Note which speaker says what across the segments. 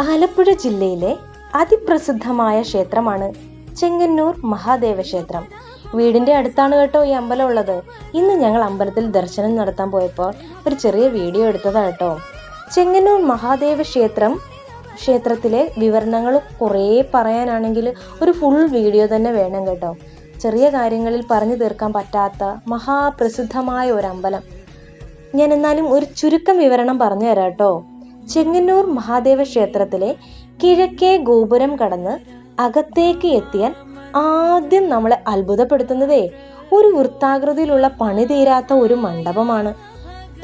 Speaker 1: ആലപ്പുഴ ജില്ലയിലെ അതിപ്രസിദ്ധമായ ക്ഷേത്രമാണ് ചെങ്ങന്നൂർ മഹാദേവ ക്ഷേത്രം. വീടിന്റെ അടുത്താണ് കേട്ടോ ഈ അമ്പലം ഉള്ളത്. ഇന്ന് ഞങ്ങൾ അമ്പലത്തിൽ ദർശനം നടത്താൻ പോയപ്പോൾ ഒരു ചെറിയ വീഡിയോ എടുത്തതാണ് കേട്ടോ. ചെങ്ങന്നൂർ മഹാദേവ ക്ഷേത്രം ക്ഷേത്രത്തിലെ വിവരണങ്ങൾ കുറേ പറയാനാണെങ്കിൽ ഒരു ഫുൾ വീഡിയോ തന്നെ വേണം കേട്ടോ. ചെറിയ കാര്യങ്ങളിൽ പറഞ്ഞു തീർക്കാൻ പറ്റാത്ത മഹാപ്രസിദ്ധമായ ഒരു അമ്പലം. ഞാൻ എന്നാലും ഒരു ചുരുക്കം വിവരണം പറഞ്ഞു തരാം കേട്ടോ. ചെങ്ങന്നൂർ മഹാദേവ ക്ഷേത്രത്തിലെ കിഴക്കേ ഗോപുരം കടന്ന് അകത്തേക്ക് എത്തിയാൽ ആദ്യം നമ്മളെ അത്ഭുതപ്പെടുത്തുന്നതേ ഒരു വൃത്താകൃതിയിലുള്ള പണി തീരാത്ത ഒരു മണ്ഡപമാണ്.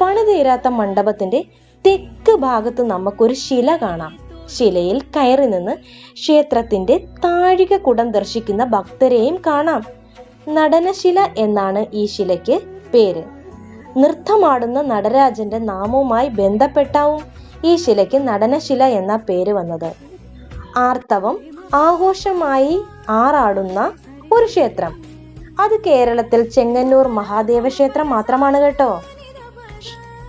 Speaker 1: പണി തീരാത്ത മണ്ഡപത്തിന്റെ തെക്ക് ഭാഗത്ത് നമുക്കൊരു ശില കാണാം. ശിലയിൽ കയറി നിന്ന് ക്ഷേത്രത്തിന്റെ താഴിക കുടം ദർശിക്കുന്ന ഭക്തരെയും കാണാം. നടനശില എന്നാണ് ഈ ശിലയ്ക്ക് പേര്. നൃത്തമാടുന്ന നടരാജന്റെ നാമവുമായി ബന്ധപ്പെട്ടാവും ഈ ശിലയ്ക്ക് നടനശില എന്ന പേര് വന്നത്. ആർത്തവം ആഘോഷമായി ആറാടുന്ന ഒരു ക്ഷേത്രം. അത് കേരളത്തിൽ ചെങ്ങന്നൂർ മഹാദേവ ക്ഷേത്രം മാത്രമാണ് കേട്ടോ.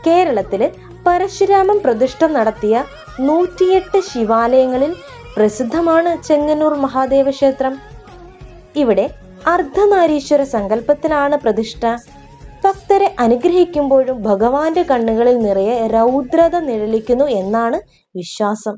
Speaker 1: കേരളത്തിൽ പരശുരാമൻ പ്രതിഷ്ഠ നടത്തിയ നൂറ്റിയെട്ട് ശിവാലയങ്ങളിൽ പ്രസിദ്ധമാണ് ചെങ്ങന്നൂർ മഹാദേവ ക്ഷേത്രം. ഇവിടെ അർദ്ധനാരീശ്വര സങ്കല്പത്തിലാണ് പ്രതിഷ്ഠ. ഭക്തരെ അനുഗ്രഹിക്കുമ്പോഴും ഭഗവാന്റെ കണ്ണുകളിൽ നിറയെ രൗദ്രത നിഴലിക്കുന്നു എന്നാണ് വിശ്വാസം.